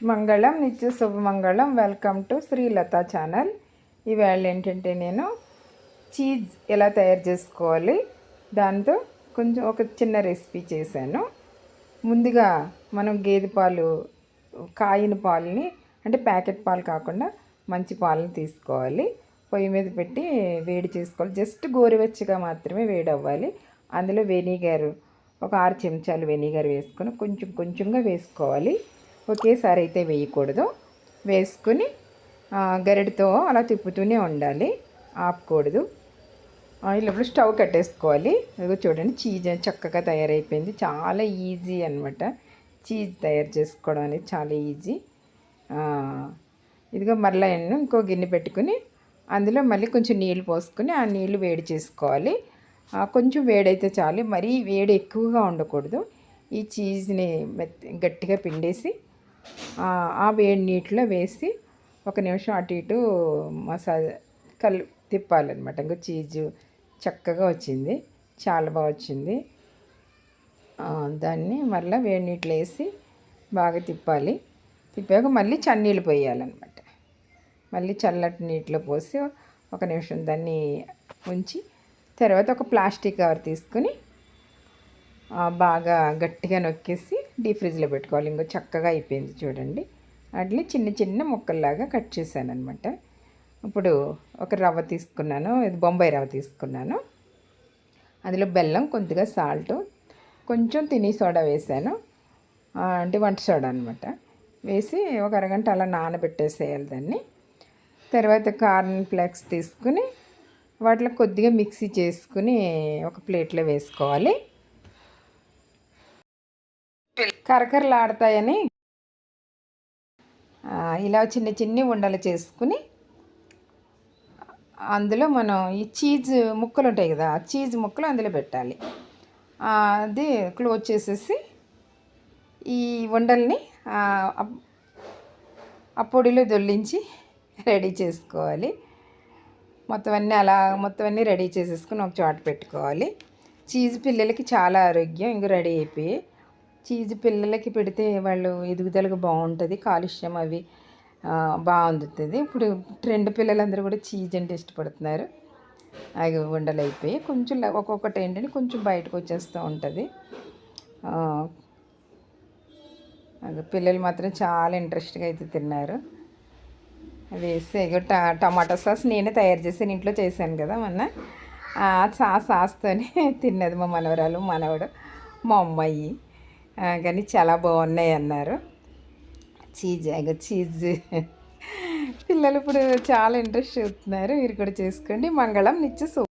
మంగళం నిత్య శుభమంగళం వెల్కమ్ టు శ్రీలత ఛానల్. ఈవేళ ఏంటంటే నేను చీజ్ ఎలా తయారు చేసుకోవాలి దాంతో కొంచెం ఒక చిన్న రెసిపీ చేశాను. ముందుగా మనం గేదె పాలు కాయిన పాలని అంటే ప్యాకెట్ పాలు కాకుండా మంచి పాలను తీసుకోవాలి. పొయ్యి మీద పెట్టి వేడి చేసుకోవాలి. జస్ట్ గోరువెచ్చగా మాత్రమే వేడి అవ్వాలి అందులో వెనిగర్ ఒక ఆరు చెంచాలు వెనిగర్ వేసుకొని కొంచెం కొంచెంగా వేసుకోవాలి. ఒకేసారి అయితే వేయకూడదు. వేసుకుని గరిటతో అలా తిప్పుతూనే ఉండాలి. ఆపకూడదు. ఇప్పుడు స్టవ్ కట్టేసుకోవాలి. ఇదిగో చూడండి చీజ్ చక్కగా తయారైపోయింది. చాలా ఈజీ అనమాట చీజ్ తయారు చేసుకోవడం అనేది చాలా ఈజీ. ఇదిగో మరలా ఎన్ను ఇంకో గిన్నె పెట్టుకుని అందులో మళ్ళీ కొంచెం నీళ్ళు పోసుకొని ఆ నీళ్ళు వేడి చేసుకోవాలి. కొంచెం వేడైతే చాలు. మరీ వేడి ఎక్కువగా ఉండకూడదు. ఈ చీజ్ని మెత్త గట్టిగా పిండేసి ఆ, వేడి నీటిలో వేసి ఒక నిమిషం అటు ఇటు మసాజ్ కల్ తిప్పాలన్నమాట. ఇంకా చీజు చక్కగా వచ్చింది. చాలా బాగా వచ్చింది. దాన్ని మళ్ళీ వేడి నీటిలో వేసి బాగా తిప్పాలి. తిప్పాక మళ్ళీ చన్నీళ్ళు పోయాలన్నమాట. మళ్ళీ చల్లటి నీటిలో పోసి ఒక నిమిషం దాన్ని ఉంచి తర్వాత ఒక ప్లాస్టిక్ కవర్ తీసుకుని బాగా గట్టిగా నొక్కేసి డీప్ ఫ్రిడ్జ్లో పెట్టుకోవాలి. ఇంకో చక్కగా అయిపోయింది చూడండి. అట్లే చిన్న చిన్న ముక్కల్లాగా కట్ చేశాను అనమాట ఇప్పుడు ఒక రవ్వ తీసుకున్నాను. ఇది బొంబాయి రవ్వ తీసుకున్నాను. అందులో బెల్లం కొద్దిగా సాల్ట్ కొంచెం తిని సోడా వేసాను. అంటే వంట సోడా అనమాట వేసి ఒక అరగంట అలా నానబెట్టేసేయాలి దాన్ని. తర్వాత కార్న్ ఫ్లేక్స్ తీసుకుని వాటిలో కొద్దిగా మిక్సీ చేసుకుని ఒక ప్లేట్లో వేసుకోవాలి. కరకరలాడతాయని ఇలా చిన్న చిన్ని ఉండలు చేసుకుని అందులో మనం ఈ చీజ్ ముక్కలు ఉంటాయి కదా ఆ చీజ్ ముక్కలు అందులో పెట్టాలి. అది క్లోజ్ చేసేసి ఈ ఉండల్ని అప్- ఆ పొడిలో దొల్లించి రెడీ చేసుకోవాలి. మొత్తం అన్నీ అలా మొత్తం అన్నీ రెడీ చేసేసుకుని ఒక చోట పెట్టుకోవాలి. చీజ్ పిల్లలకి చాలా ఆరోగ్యం ఇంక రెడీ అయిపోయి చీజ్ పిల్లలకి పెడితే వాళ్ళు ఎదుగుదలకు బాగుంటుంది కాలుష్యం అవి ఆ, బాగుంటుంది ఇప్పుడు ట్రెండ్ పిల్లలందరూ కూడా చీజ్ అంటే ఇష్టపడుతున్నారు. అవి ఉండలు అయిపోయి కొంచెం ఒక్కొక్కటి ఏంటంటే కొంచెం బయటకు వచ్చేస్తూ ఉంటుంది. పిల్లలు మాత్రం చాలా ఇంట్రెస్ట్గా అయితే తిన్నారు. వేసి ఇగో ట టమాటా సాస్ నేనే తయారు చేసి ఇంట్లో చేశాను కదా మొన్న. ఆ సాస్ సాస్తోనే తిన్నది మా మనవరాలు మనవడు మా అమ్మాయి. కానీ చాలా బాగున్నాయి అన్నారు. చీజ్ ఇగో చీజ్. పిల్లలు ఇప్పుడు చాలా ఇంట్రెస్ట్ చూస్తున్నారు మీరు కూడా చేసుకోండి. మంగళం నిత్య